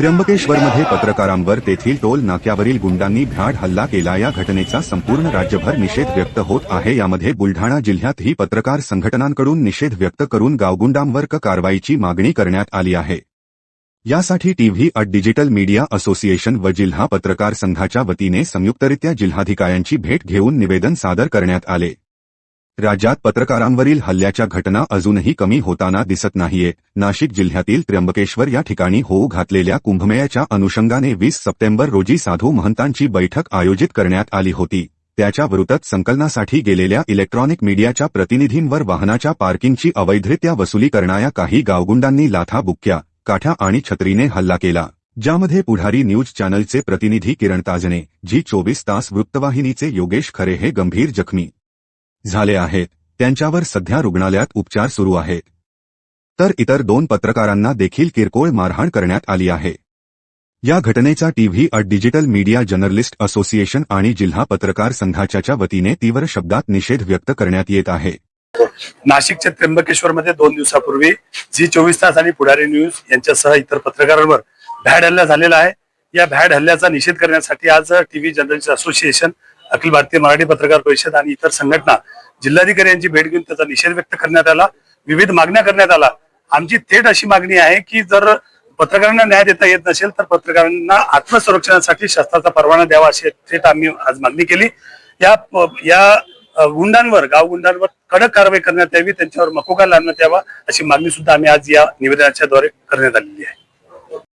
त्र्यंबकेश्वरमध्ये पत्रकारांवर तेथील टोल नाक्यावरील गुंडांनी भ्याड हल्ला केला. या घटनेचा संपूर्ण राज्यभर निषेध व्यक्त होत आहे. यामध्ये बुलढाणा जिल्ह्यातही पत्रकार संघटनांकडून निषेध व्यक्त करून गावगुंडांवर क कारवाईची मागणी करण्यात आली आहे. यासाठी टीव्ही अट डिजिटल मीडिया असोसिएशन व जिल्हा पत्रकार संघाच्या वतीने संयुक्तरित्या जिल्हाधिकाऱ्यांची भेट घेऊन निवेदन सादर करण्यात आले. राज्यात पत्रकारांवरील हल्ल्याच्या घटना अजूनही कमी होताना दिसत नाहीये. नाशिक जिल्ह्यातील त्र्यंबकेश्वर या ठिकाणी होऊ घातलेल्या कुंभमेळ्याच्या अनुषंगाने वीस सप्टेंबर रोजी साधू महंतांची बैठक आयोजित करण्यात आली होती. त्याच्या विरोधात संकलनासाठी गेलेल्या इलेक्ट्रॉनिक मीडियाच्या प्रतिनिधींवर वाहनाच्या पार्किंगची अवैधरित्या वसुली करणाऱ्या काही गावगुंडांनी लाथा बुक्क्या काठ्या आणि छत्रीने हल्ला केला. ज्यामध्ये पुढारी न्यूज चॅनलचे प्रतिनिधी किरण ताजणे जी चोवीस तास वृत्तवाहिनीचे योगेश खरे हे गंभीर जखमी झाले आहेत. त्यांच्यावर सध्या रुग्णालयात उपचार सुरू आहेत. तर इतर दोन पत्रकारांना देखील किरकोळ मारहाण करण्यात आली आहे. या घटनेचा टीव्ही अट डिजिटल मीडिया जर्नलिस्ट असोसिएशन आणि जिल्हा पत्रकार संघाच्या वतीने तीव्र शब्दात निषेध व्यक्त करण्यात येत आहे. नाशिकच्या त्र्यंबकेश्वरमध्ये दोन दिवसापूर्वी झी चोवीस तास आणि पुढारी न्यूज यांच्यासह इतर पत्रकारांवर भॅड हल्ला झालेला आहे. या भॅड हल्ल्याचा निषेध करण्यासाठी आज TV journalist association Akhil Bharatiya Marathi पत्रकार परिषद आणि इतर संघटना जिल्हाधिकारी यांची भेट घेऊन त्याचा निषेध व्यक्त करण्यात आला. विविध मागण्या करण्यात आला. आमची थेट अशी मागणी आहे की जर पत्रकारांना न्याय देता येत नसेल तर पत्रकारांना आत्मसंरक्षणासाठी शस्त्राचा परवाना द्यावा अशी थेट आम्ही आज मागणी केली. या या गुंडांवर गाव गुंडांवर कडक कारवाई करण्यात यावी त्यांच्यावर मकोका लावण्यात यावा अशी मागणी सुद्धा आम्ही आज या निवेदनाच्या द्वारे करण्यात आलेली आहे.